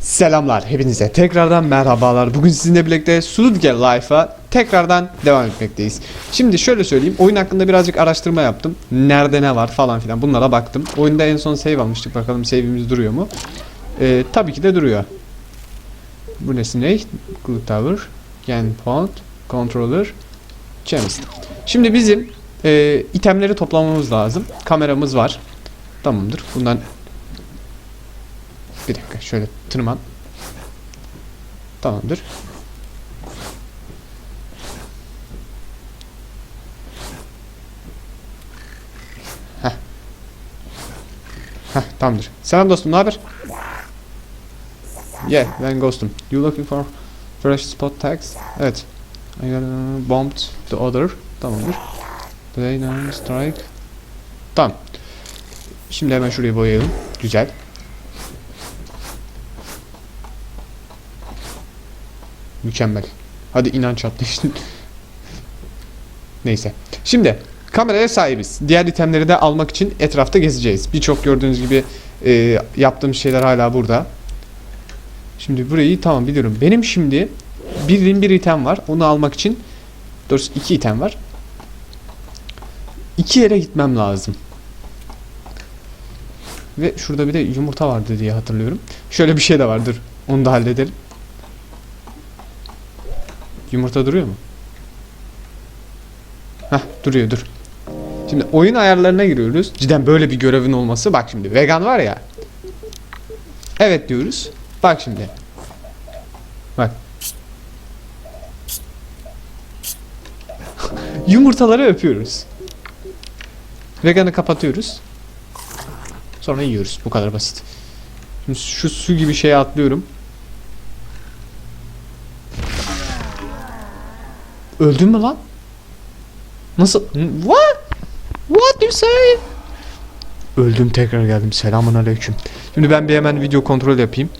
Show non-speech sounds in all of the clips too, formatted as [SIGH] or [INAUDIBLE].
Selamlar hepinize tekrardan merhabalar. Bugün sizinle birlikte Sudge Life'a tekrardan devam etmekteyiz. Şimdi şöyle söyleyeyim. Oyun hakkında birazcık araştırma yaptım. Nerede ne var falan filan bunlara baktım. Oyunda en son save almıştık. Bakalım save'imiz duruyor mu? Ee, tabii ki de duruyor. Bu nesi ne? Glue Tower, Gen Point, Controller, Chemist. Şimdi bizim e, itemleri toplamamız lazım. Kameramız var. Tamamdır. Bundan bir dakika şöyle tırman. Tamamdır. Heh. Heh tamamdır. Selam dostum ne haber? Yeah ben Ghost'um. You looking for fresh spot tags? Evet. I got uh, bombed the other. Tamamdır. Play strike. Tamam. Şimdi hemen şurayı boyayalım. Güzel. Mükemmel. Hadi inanç atlayışın. Neyse. Şimdi kameraya sahibiz. Diğer itemleri de almak için etrafta gezeceğiz. Birçok gördüğünüz gibi e, yaptığım şeyler hala burada. Şimdi burayı tamam biliyorum. Benim şimdi bir bir item var. Onu almak için doğrusu iki item var. İki yere gitmem lazım. Ve şurada bir de yumurta vardı diye hatırlıyorum. Şöyle bir şey de vardır. Onu da halledelim. Yumurta duruyor mu? Heh duruyor dur. Şimdi oyun ayarlarına giriyoruz. Cidden böyle bir görevin olması. Bak şimdi vegan var ya. Evet diyoruz. Bak şimdi. Bak. [LAUGHS] Yumurtaları öpüyoruz. Veganı kapatıyoruz. Sonra yiyoruz. Bu kadar basit. Şimdi şu su gibi şeye atlıyorum. Öldün mü lan? Nasıl? What? What you say? Öldüm tekrar geldim. Selamun aleyküm. Şimdi ben bir hemen video kontrol yapayım.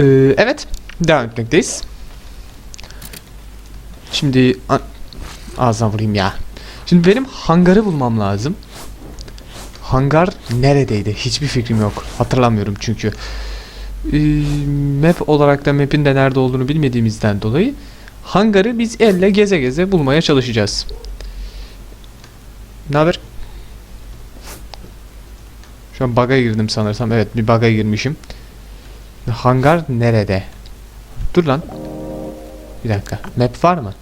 Ee, evet. Devam etmekteyiz. Şimdi ağzına vurayım ya. Şimdi benim hangarı bulmam lazım. Hangar neredeydi? Hiçbir fikrim yok. Hatırlamıyorum çünkü. Ee, map olarak da map'in de nerede olduğunu bilmediğimizden dolayı hangarı biz elle geze geze bulmaya çalışacağız. Ne haber? Şu an bug'a girdim sanırsam. Evet bir bug'a girmişim. Hangar nerede? Dur lan. Bir dakika. Map var mı?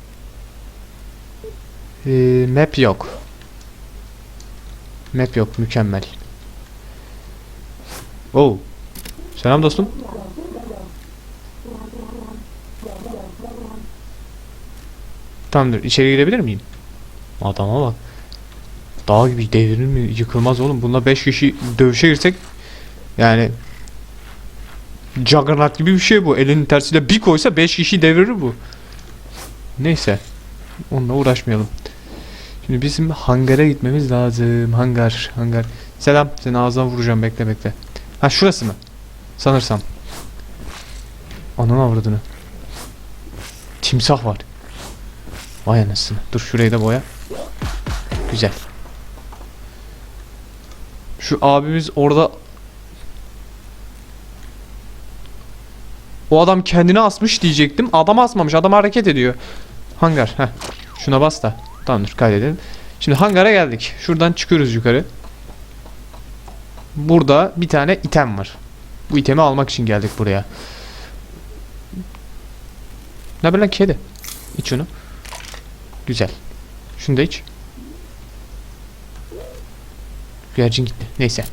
Ee, map yok. Map yok. Mükemmel. Oh. Selam dostum. Tamamdır. İçeri girebilir miyim? Adama bak. Dağ gibi devrilir mi? Yıkılmaz oğlum. Bununla 5 kişi dövüşe girsek yani Juggernaut gibi bir şey bu. Elinin tersiyle bir koysa 5 kişi devirir bu. Neyse. Onunla uğraşmayalım. Şimdi bizim hangara gitmemiz lazım. Hangar, hangar. Selam. Seni ağzına vuracağım. Bekle bekle. Ha şurası mı? Sanırsam. Ananı avradını. Timsah var. Vay anasını. Dur şurayı da boya. Güzel. Şu abimiz orada O adam kendini asmış diyecektim. Adam asmamış. Adam hareket ediyor. Hangar. Heh. Şuna bas da. Tamamdır kaydedelim. Şimdi hangara geldik. Şuradan çıkıyoruz yukarı. Burada bir tane item var. Bu itemi almak için geldik buraya. Ne lan kedi? İç şunu. Güzel. Şunu da iç. Güvercin gitti. Neyse.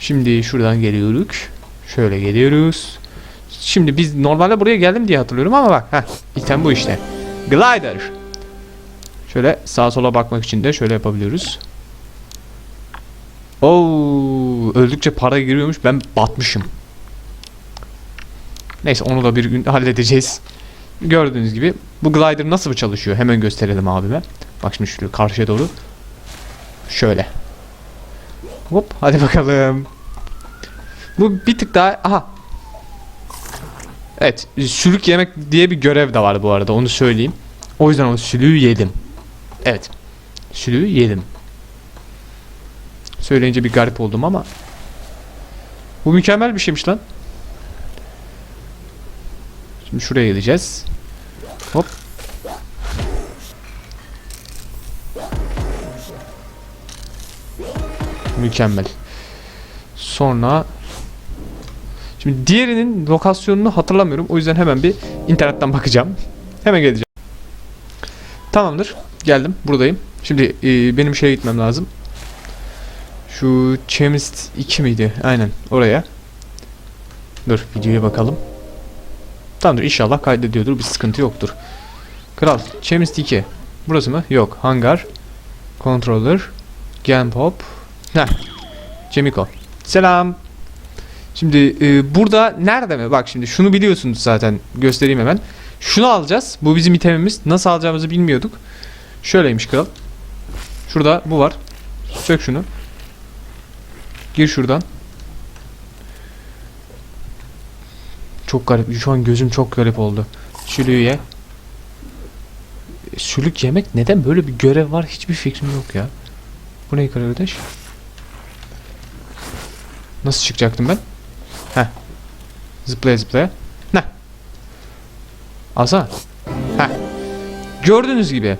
Şimdi şuradan geliyoruz. Şöyle geliyoruz. Şimdi biz normalde buraya geldim diye hatırlıyorum ama bak. Heh, item bu işte. Glider. Şöyle sağa sola bakmak için de şöyle yapabiliyoruz. Oo, öldükçe para giriyormuş. Ben batmışım. Neyse onu da bir gün halledeceğiz. Gördüğünüz gibi bu glider nasıl çalışıyor? Hemen gösterelim abime. Bak şimdi şöyle karşıya doğru. Şöyle. Hop hadi bakalım. Bu bir tık daha aha. Evet, sülük yemek diye bir görev de var bu arada onu söyleyeyim. O yüzden o sülüğü yedim. Evet. Sülüğü yedim. Söyleyince bir garip oldum ama Bu mükemmel bir şeymiş lan. Şimdi şuraya gideceğiz. Hop. Mükemmel. Sonra Şimdi diğerinin lokasyonunu hatırlamıyorum. O yüzden hemen bir internetten bakacağım. Hemen geleceğim. Tamamdır. Geldim. Buradayım. Şimdi e, benim şeye gitmem lazım. Şu Chemist 2 miydi? Aynen. Oraya. Dur videoya bakalım. Tamamdır. inşallah kaydediyordur. Bir sıkıntı yoktur. Kral. Chemist 2. Burası mı? Yok. Hangar. Controller. Game Pop. Heh. Cemiko. Selam. Şimdi e, burada nerede mi? Bak şimdi şunu biliyorsunuz zaten. Göstereyim hemen. Şunu alacağız. Bu bizim itemimiz. Nasıl alacağımızı bilmiyorduk. Şöyleymiş kral. Şurada bu var. Sök şunu. Gir şuradan. Çok garip. Şu an gözüm çok garip oldu. Sülüğü ye. Sülük yemek neden böyle bir görev var hiçbir fikrim yok ya. Bu ne kardeş? Nasıl çıkacaktım ben? Heh. Zıplaya zıplaya. Ne? Alsana. Heh. Gördüğünüz gibi.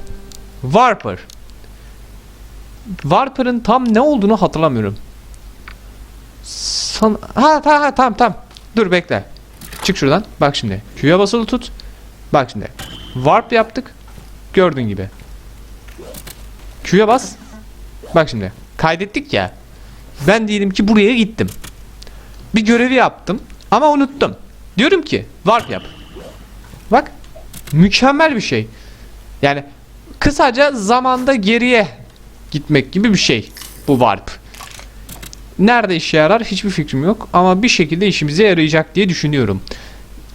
Warper. Warper'ın tam ne olduğunu hatırlamıyorum. San ha ta ha tamam tamam. Dur bekle. Çık şuradan. Bak şimdi. Q'ya basılı tut. Bak şimdi. Warp yaptık. Gördüğün gibi. Q'ya bas. Bak şimdi. Kaydettik ya. Ben diyelim ki buraya gittim. Bir görevi yaptım ama unuttum. Diyorum ki warp yap. Bak mükemmel bir şey. Yani kısaca zamanda geriye gitmek gibi bir şey bu warp. Nerede işe yarar hiçbir fikrim yok ama bir şekilde işimize yarayacak diye düşünüyorum.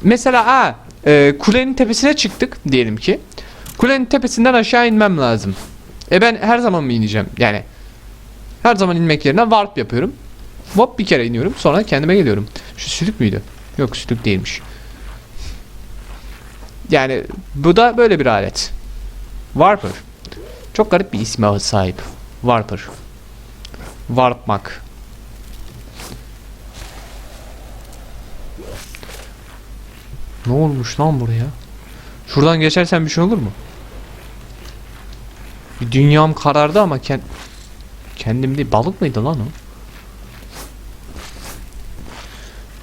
Mesela a e, kulenin tepesine çıktık diyelim ki. Kulenin tepesinden aşağı inmem lazım. E ben her zaman mı ineceğim? Yani her zaman inmek yerine warp yapıyorum. Hop bir kere iniyorum sonra kendime geliyorum. Şu sülük müydü? Yok sülük değilmiş. Yani bu da böyle bir alet. Warper. Çok garip bir isme sahip. Warper. Warpmak. Ne olmuş lan buraya? Şuradan geçersen bir şey olur mu? Bir dünyam karardı ama kend kendim değil. Balık mıydı lan o?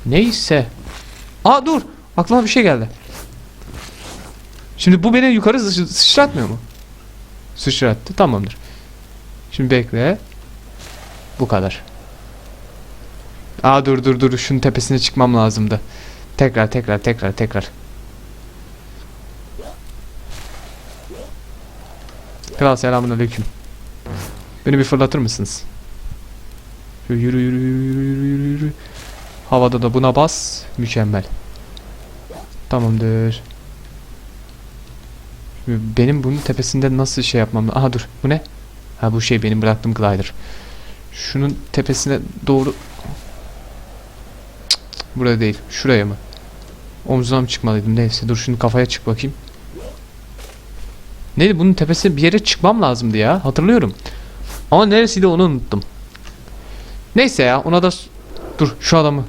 Neyse. Aa dur. Aklıma bir şey geldi. Şimdi bu beni yukarı sı- sıçratmıyor mu? Sıçrattı. Tamamdır. Şimdi bekle. Bu kadar. Aa dur dur dur. Şunun tepesine çıkmam lazımdı. Tekrar tekrar tekrar tekrar. Kral selamun aleyküm. Beni bir fırlatır mısınız? Yürü yürü yürü yürü yürü yürü yürü. Havada da buna bas. Mükemmel. Tamamdır. Benim bunun tepesinde nasıl şey yapmam? Aha dur. Bu ne? Ha bu şey benim bıraktığım glider. Şunun tepesine doğru Cık, cık, Buraya değil. Şuraya mı? Omzuna mı çıkmalıydım? Neyse dur şunu kafaya çık bakayım. Neydi bunun tepesine bir yere çıkmam lazımdı ya. Hatırlıyorum. Ama neresiydi onu unuttum. Neyse ya ona da dur şu adamı.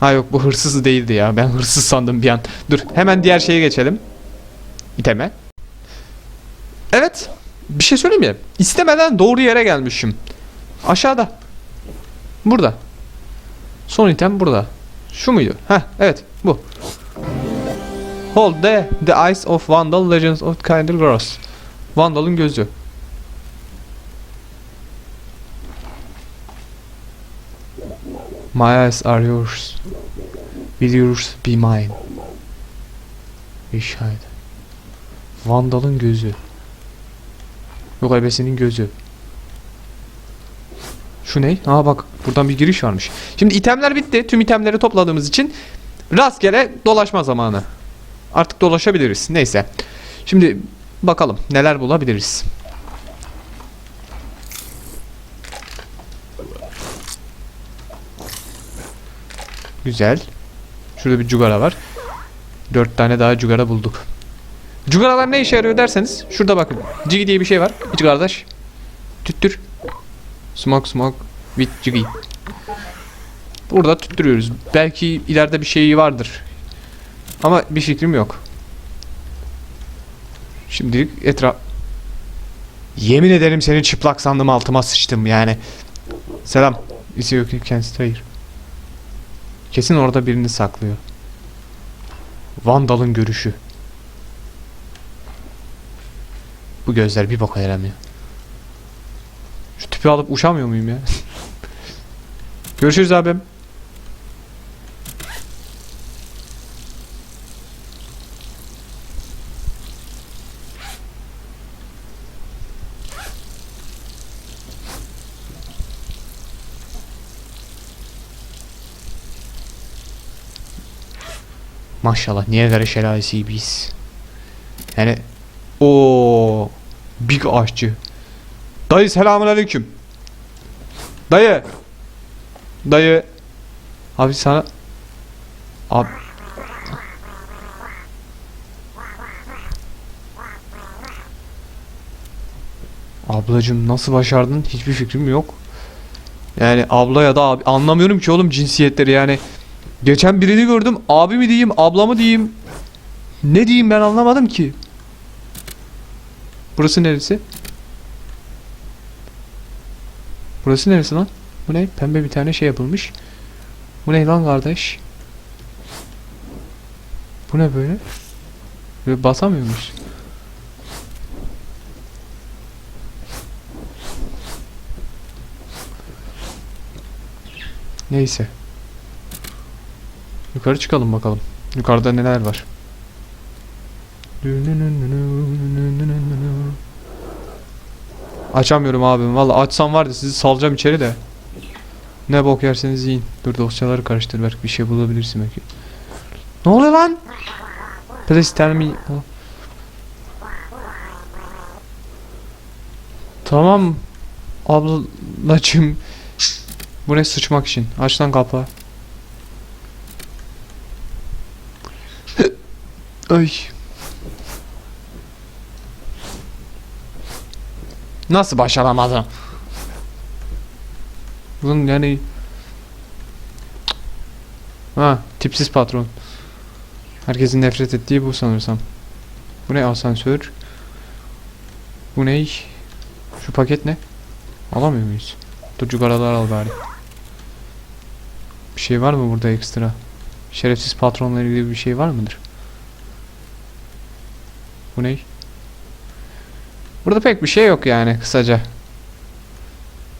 Ha yok bu hırsız değildi ya. Ben [LAUGHS] hırsız sandım bir an. Dur hemen diğer şeye geçelim. İteme. Evet. Bir şey söyleyeyim mi? İstemeden doğru yere gelmişim. Aşağıda. Burada. Son item burada. Şu muydu? Heh evet bu. Hold the, the eyes of Vandal Legends of Kinder Gross. Vandal'ın gözü. My eyes are yours. Will yours be mine? İşaret. Vandal'ın gözü. Yok ebesinin gözü. Şu ne? Aa bak buradan bir giriş varmış. Şimdi itemler bitti. Tüm itemleri topladığımız için rastgele dolaşma zamanı. Artık dolaşabiliriz. Neyse. Şimdi bakalım neler bulabiliriz. Güzel. Şurada bir cugara var. Dört tane daha cugara bulduk. Cugaralar ne işe yarıyor derseniz şurada bakın. Cigi diye bir şey var. İç kardeş. Tüttür. Smoke smoke with Cigi. Burada tutturuyoruz. Belki ileride bir şeyi vardır. Ama bir fikrim yok. Şimdilik etraf... Yemin ederim seni çıplak sandım altıma sıçtım yani. Selam. Is you can stay. Kesin orada birini saklıyor. Vandal'ın görüşü. Bu gözler bir boka yaramıyor. Tüpü alıp uçamıyor muyum ya? [LAUGHS] Görüşürüz abim. Maşallah Niagara şelalesi gibiyiz. Yani o big aşçı. Dayı selamünaleyküm. Dayı. Dayı. Abi sana Abi Ablacım nasıl başardın? Hiçbir fikrim yok. Yani abla ya da abi anlamıyorum ki oğlum cinsiyetleri yani. Geçen birini gördüm. Abi mi diyeyim, abla mı diyeyim? Ne diyeyim ben anlamadım ki. Burası neresi? Burası neresi lan? Bu ne? Pembe bir tane şey yapılmış. Bu ne lan kardeş? Bu ne böyle? Böyle basamıyor muyuz? Neyse. Yukarı çıkalım bakalım. Yukarıda neler var. Açamıyorum abim. Valla açsam var ya sizi salacağım içeri de. Ne bok yerseniz yiyin. Dur dosyaları karıştır belki bir şey bulabilirsin belki. Ne oluyor lan? Please tell me. Tamam ablacım. Bu ne sıçmak için? Aç lan kapağı. Ay. Nasıl başaramadım? Bunun yani Ha, tipsiz patron. Herkesin nefret ettiği bu sanırsam. Bu ne asansör? Bu ne? Şu paket ne? Alamıyor muyuz? Dur yukarılar al bari. Bir şey var mı burada ekstra? Şerefsiz patronla ilgili bir şey var mıdır? Bu ne? Burada pek bir şey yok yani kısaca.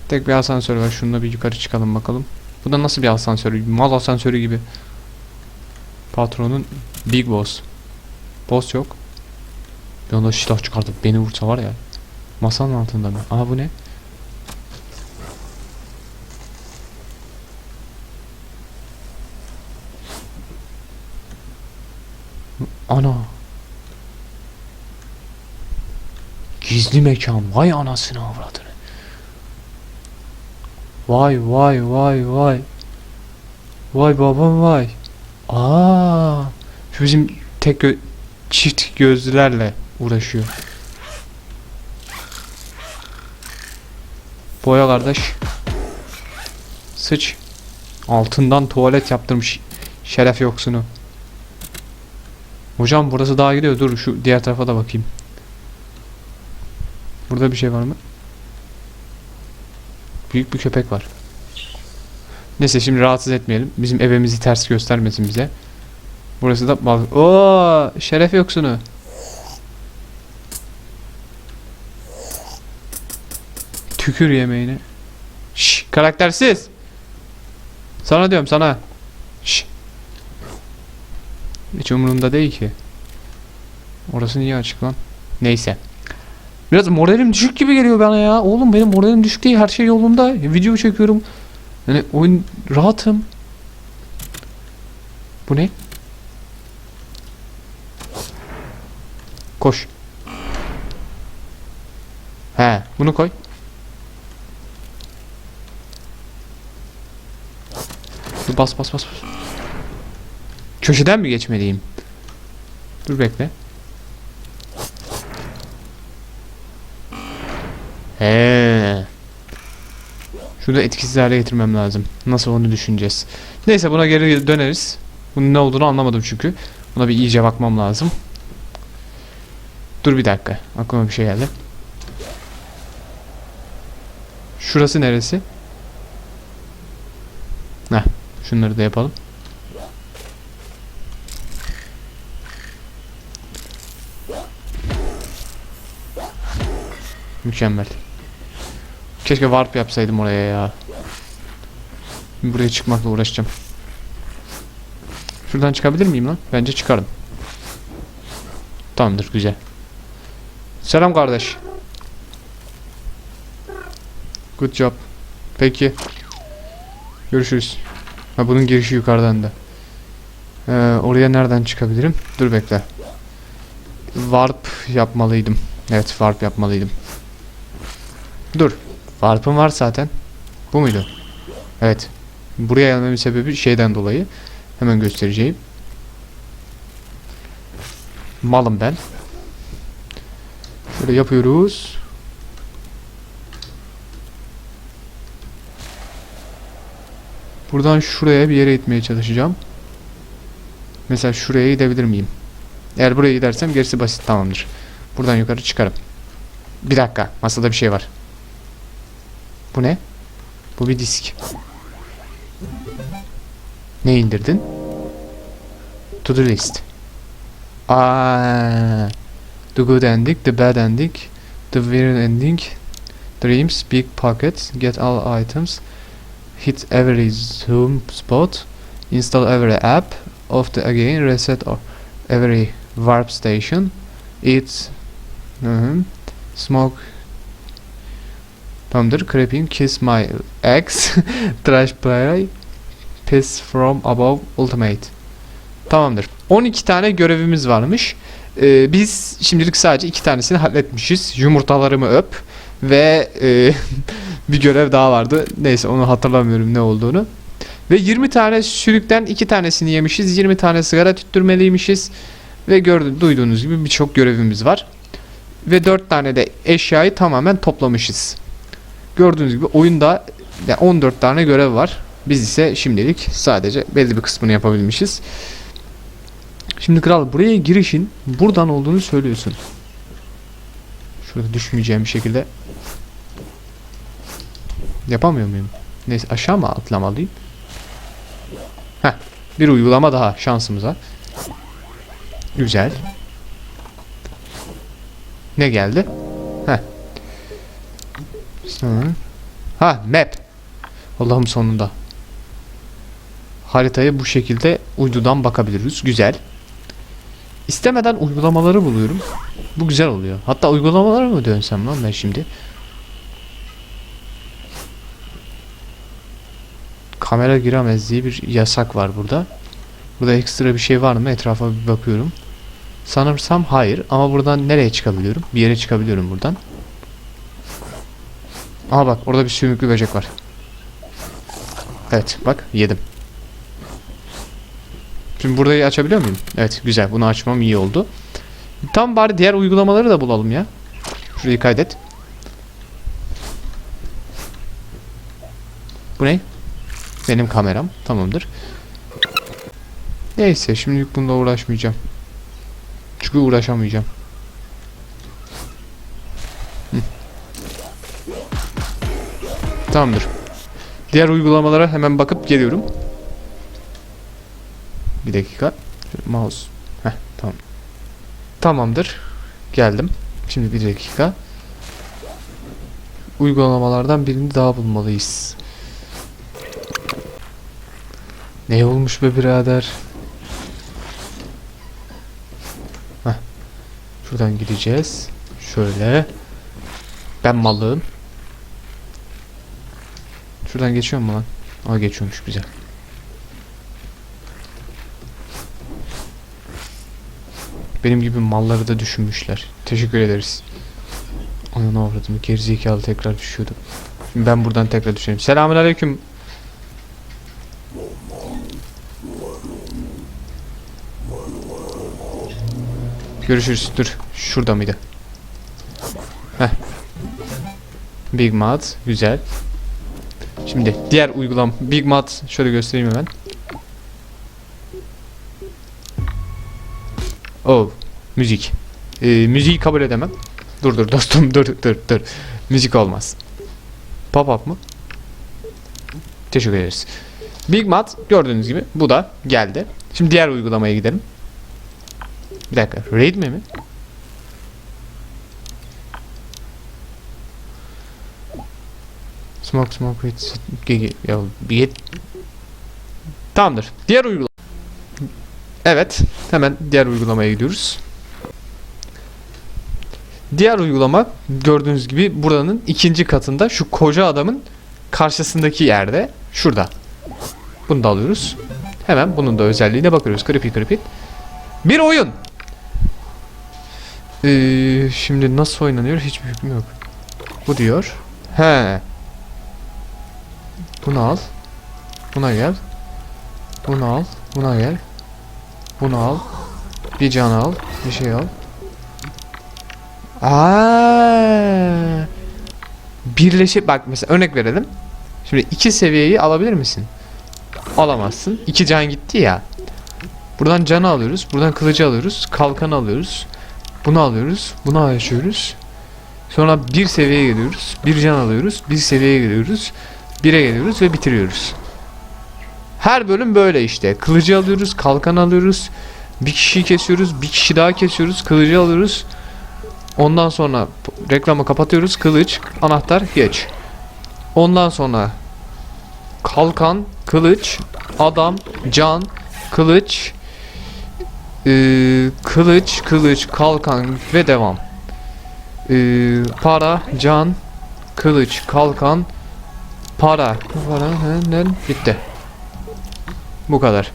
Tek bir asansör var. Şununla bir yukarı çıkalım bakalım. Bu da nasıl bir asansör? Mal asansörü gibi. Patronun Big Boss. Boss yok. Bir anda silah çıkartıp beni vursa var ya. Masanın altında mı? Aha bu ne? Ana. Gizli mekan. Vay anasını avradını. Vay vay vay vay. Vay babam vay. Aa, şu bizim tek gö çift gözlülerle uğraşıyor. Boya kardeş. Sıç. Altından tuvalet yaptırmış şeref yoksunu. Hocam burası daha gidiyor. Dur şu diğer tarafa da bakayım. Burada bir şey var mı? Büyük bir köpek var. Neyse şimdi rahatsız etmeyelim. Bizim evimizi ters göstermesin bize. Burası da bal. Oo, şeref yoksunu. Tükür yemeğini. Şş, karaktersiz. Sana diyorum sana. Şş. Hiç umurumda değil ki. Orası niye açık lan? Neyse. Biraz moralim düşük gibi geliyor bana ya. Oğlum benim moralim düşük değil. Her şey yolunda. Video çekiyorum. Yani oyun rahatım. Bu ne? Koş. He, bunu koy. Bas bas bas. bas. Köşeden mi geçmeliyim? Dur bekle. He. Şurada etkisiz hale getirmem lazım. Nasıl onu düşüneceğiz. Neyse buna geri döneriz. Bunun ne olduğunu anlamadım çünkü. Buna bir iyice bakmam lazım. Dur bir dakika. Aklıma bir şey geldi. Şurası neresi? Heh. Şunları da yapalım. Mükemmel. Keşke warp yapsaydım oraya ya. Buraya çıkmakla uğraşacağım. Şuradan çıkabilir miyim lan? Bence çıkarım. Tamamdır güzel. Selam kardeş. Good job. Peki. Görüşürüz. Ha bunun girişi yukarıdan da. Ee, oraya nereden çıkabilirim? Dur bekle. Warp yapmalıydım. Evet warp yapmalıydım. Dur. Warp'ım var zaten. Bu muydu? Evet. Buraya gelmemin sebebi şeyden dolayı. Hemen göstereceğim. Malım ben. Böyle yapıyoruz. Buradan şuraya bir yere gitmeye çalışacağım. Mesela şuraya gidebilir miyim? Eğer buraya gidersem gerisi basit tamamdır. Buradan yukarı çıkarım. Bir dakika. Masada bir şey var. Bu ne? Bu bir disk. Ne indirdin? To do list. Aa, the good ending, the bad ending, the weird ending, dreams, big pockets, get all items, hit every zoom spot, install every app, of the again, reset or every warp station, eat, mhm, smoke, Tamamdır. Creeping, kiss my ex, [LAUGHS] trash play, piss from above, ultimate. Tamamdır. 12 tane görevimiz varmış. Ee, biz şimdilik sadece iki tanesini halletmişiz. Yumurtalarımı öp ve e, [LAUGHS] bir görev daha vardı. Neyse onu hatırlamıyorum ne olduğunu. Ve 20 tane sürükten iki tanesini yemişiz. 20 tane sigara tüttürmeliymişiz. Ve gördüğünüz, duyduğunuz gibi birçok görevimiz var. Ve 4 tane de eşyayı tamamen toplamışız. Gördüğünüz gibi oyunda yani 14 tane görev var. Biz ise şimdilik sadece belli bir kısmını yapabilmişiz. Şimdi kral buraya girişin buradan olduğunu söylüyorsun. Şurada düşmeyeceğim bir şekilde yapamıyor muyum? Neyse aşağı mı atlamalıyım? Heh, bir uygulama daha şansımıza. Güzel. Ne geldi? Hı. Ha map. Allah'ım sonunda. Haritaya bu şekilde uydudan bakabiliriz. Güzel. İstemeden uygulamaları buluyorum. Bu güzel oluyor. Hatta uygulamalara mı dönsem lan ben şimdi? Kamera giremez diye bir yasak var burada. Burada ekstra bir şey var mı? Etrafa bir bakıyorum. Sanırsam hayır ama buradan nereye çıkabiliyorum? Bir yere çıkabiliyorum buradan. Aha bak orada bir sümüklü böcek var. Evet bak yedim. Şimdi burayı açabiliyor muyum? Evet güzel bunu açmam iyi oldu. Tam bari diğer uygulamaları da bulalım ya. Şurayı kaydet. Bu ne? Benim kameram. Tamamdır. Neyse şimdilik bununla uğraşmayacağım. Çünkü uğraşamayacağım. Tamamdır. Diğer uygulamalara hemen bakıp geliyorum. Bir dakika. Şöyle mouse. Heh, tamam. Tamamdır. Geldim. Şimdi bir dakika. Uygulamalardan birini daha bulmalıyız. Ne olmuş be birader? Heh. Şuradan gideceğiz. Şöyle. Ben malım. Şuradan geçiyor mu lan? Aa geçiyormuş güzel. Benim gibi malları da düşünmüşler. Teşekkür ederiz. Ananı avradım. Gerizekalı tekrar düşüyordu. Şimdi ben buradan tekrar düşeyim. Selamünaleyküm. Görüşürüz. Dur. Şurada mıydı? Heh. Big Mouth. Güzel. Şimdi diğer uygulam Big Mat şöyle göstereyim hemen. Oh, müzik. Ee, müziği kabul edemem. Dur dur dostum dur dur dur. Müzik olmaz. Pop up mı? Teşekkür ederiz. Big Mat gördüğünüz gibi bu da geldi. Şimdi diğer uygulamaya gidelim. Bir dakika. Raid mi mi? Smoke smoke with gigi. Ya bir. Tamamdır. Diğer uygulama. Evet. Hemen diğer uygulamaya gidiyoruz. Diğer uygulama gördüğünüz gibi buranın ikinci katında şu koca adamın karşısındaki yerde. Şurada. Bunu da alıyoruz. Hemen bunun da özelliğine bakıyoruz. Creepy creepy. Bir oyun. Ee, şimdi nasıl oynanıyor hiçbir fikrim yok. Bu diyor. He. Bunu al. Buna gel. Bunu al. Buna gel. Bunu al. Bir can al. Bir şey al. Aa. Birleşip bak mesela örnek verelim. Şimdi iki seviyeyi alabilir misin? Alamazsın. İki can gitti ya. Buradan canı alıyoruz. Buradan kılıcı alıyoruz. Kalkanı alıyoruz. Bunu alıyoruz. Bunu açıyoruz. Sonra bir seviyeye geliyoruz. Bir can alıyoruz. Bir seviyeye geliyoruz. Bire geliyoruz ve bitiriyoruz. Her bölüm böyle işte. Kılıcı alıyoruz. Kalkan alıyoruz. Bir kişiyi kesiyoruz. Bir kişi daha kesiyoruz. Kılıcı alıyoruz. Ondan sonra reklamı kapatıyoruz. Kılıç, anahtar, geç. Ondan sonra kalkan, kılıç, adam, can, kılıç, eee, kılıç, kılıç, kalkan ve devam. Eee, para, can, kılıç, kalkan, para, ne, bitti. Bu kadar.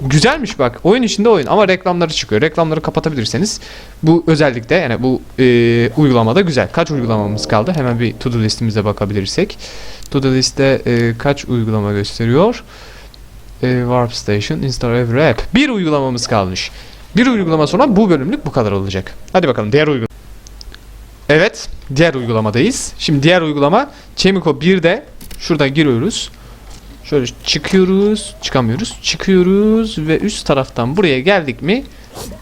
Güzelmiş bak. Oyun içinde oyun ama reklamları çıkıyor. Reklamları kapatabilirseniz bu özellikle yani bu e, uygulamada güzel. Kaç uygulamamız kaldı? Hemen bir to do listimize bakabilirsek. To do liste e, kaç uygulama gösteriyor? E, Warp Station, Install Every App. Bir uygulamamız kalmış. Bir uygulama sonra bu bölümlük bu kadar olacak. Hadi bakalım diğer uygulama. Evet, diğer uygulamadayız. Şimdi diğer uygulama Chemico 1'de şurada giriyoruz. Şöyle çıkıyoruz, çıkamıyoruz. Çıkıyoruz ve üst taraftan buraya geldik mi?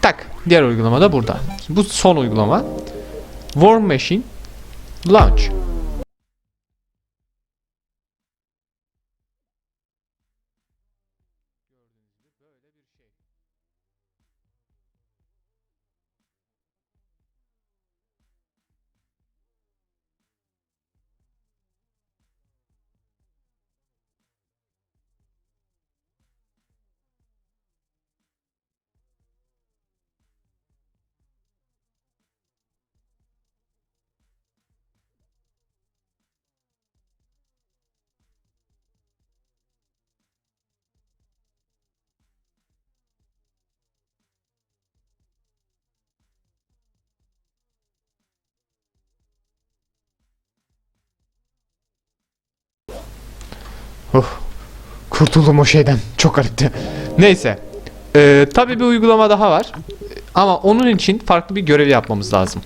Tak, diğer uygulama da burada. Bu son uygulama. War Machine Launch. Oh, kurtuldum o şeyden. Çok garipti. Neyse. Ee, tabii bir uygulama daha var. Ama onun için farklı bir görev yapmamız lazım.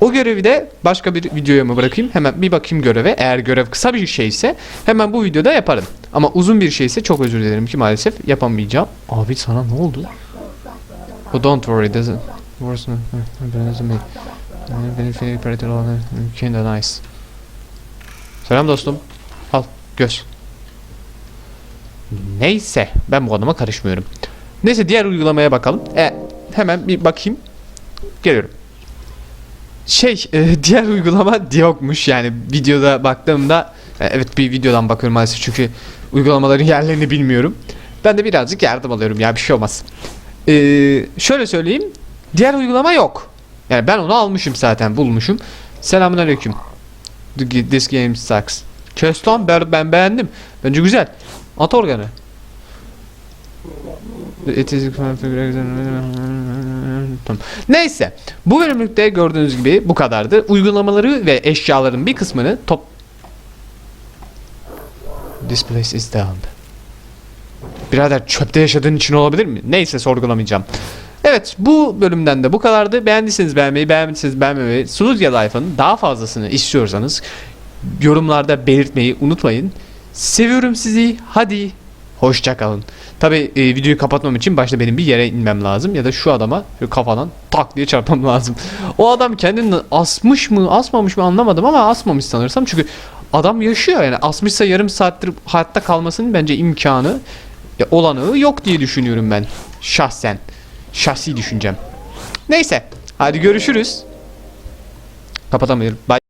O görevi de başka bir videoya mı bırakayım? Hemen bir bakayım göreve. Eğer görev kısa bir şeyse hemen bu videoda yaparım. Ama uzun bir şeyse çok özür dilerim ki maalesef yapamayacağım. Abi sana ne oldu? Oh, don't worry, doesn't. Worse Benim feeling operator olan kinda nice. Selam dostum. Al göz. Neyse ben bu adama karışmıyorum. Neyse diğer uygulamaya bakalım. E, hemen bir bakayım. Geliyorum. Şey e, [LAUGHS] diğer uygulama yokmuş yani videoda baktığımda e, evet bir videodan bakıyorum maalesef çünkü uygulamaların [LAUGHS] yerlerini bilmiyorum. Ben de birazcık yardım alıyorum ya bir şey olmaz. E, şöyle söyleyeyim diğer uygulama yok. Yani ben onu almışım zaten bulmuşum. Selamünaleyküm. This game sucks. Kes lan ben, ben beğendim. Bence güzel. At organı. Neyse. Bu bölümlükte gördüğünüz gibi bu kadardı. Uygulamaları ve eşyaların bir kısmını top... This place is down. Birader çöpte yaşadığın için olabilir mi? Neyse sorgulamayacağım. Evet bu bölümden de bu kadardı. Beğendiyseniz beğenmeyi, beğenmediyseniz beğenmemeyi, Sludge Life'ın daha fazlasını istiyorsanız yorumlarda belirtmeyi unutmayın. Seviyorum sizi. Hadi. Hoşça kalın. Tabi videoyu kapatmam için başta benim bir yere inmem lazım ya da şu adama kafadan tak diye çarpmam lazım. O adam kendini asmış mı asmamış mı anlamadım ama asmamış sanırsam çünkü adam yaşıyor yani asmışsa yarım saattir hayatta kalmasının bence imkanı ya, olanağı yok diye düşünüyorum ben şahsen. Şahsi düşüncem. Neyse hadi görüşürüz. Kapatamıyorum. Bye.